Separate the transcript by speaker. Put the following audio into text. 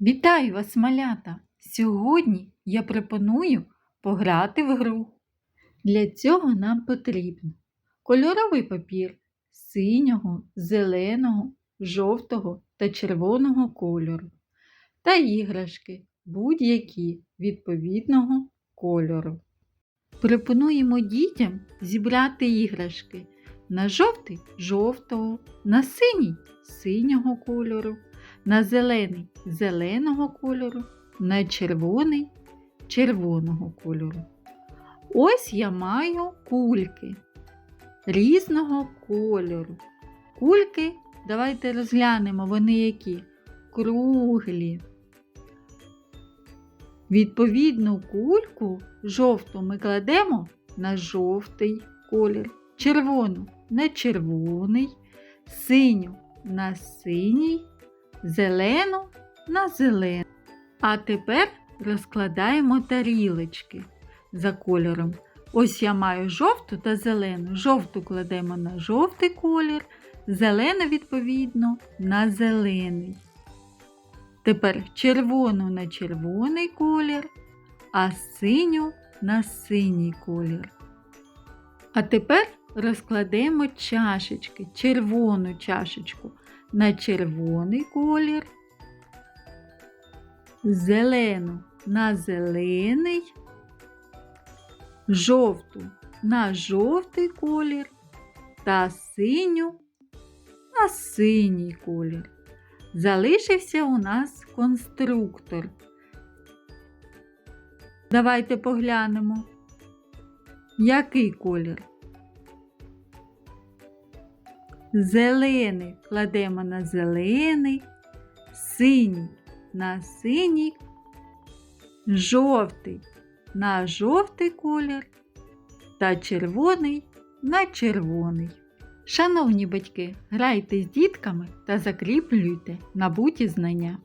Speaker 1: Вітаю вас, малята! Сьогодні я пропоную пограти в гру. Для цього нам потрібно кольоровий папір синього, зеленого, жовтого та червоного кольору та іграшки будь-які відповідного кольору. Пропонуємо дітям зібрати іграшки на жовтий жовтого, на синій синього кольору, на зелений зеленого кольору, на червоний червоного кольору. Ось я маю кульки різного кольору. Кульки, давайте розглянемо, вони які круглі. Відповідну кульку жовту ми кладемо на жовтий колір, червону на червоний, синю на синій, зелену на зелений. А тепер розкладаємо тарілочки за кольором. Ось я маю жовту та зелену. Жовту кладемо на жовтий колір, зелену, відповідно, на зелений. Тепер червону на червоний колір, а синю на синій колір. А тепер розкладемо чашечки, червону чашечку на червоний колір, зелену на зелений, жовту на жовтий колір та синю на синій колір. Залишився у нас конструктор. Давайте поглянемо, який колір. Зелений кладемо на зелений, синій на синій, жовтий на жовтий колір та червоний на червоний. Шановні батьки, грайте з дітками та закріплюйте набуті знання.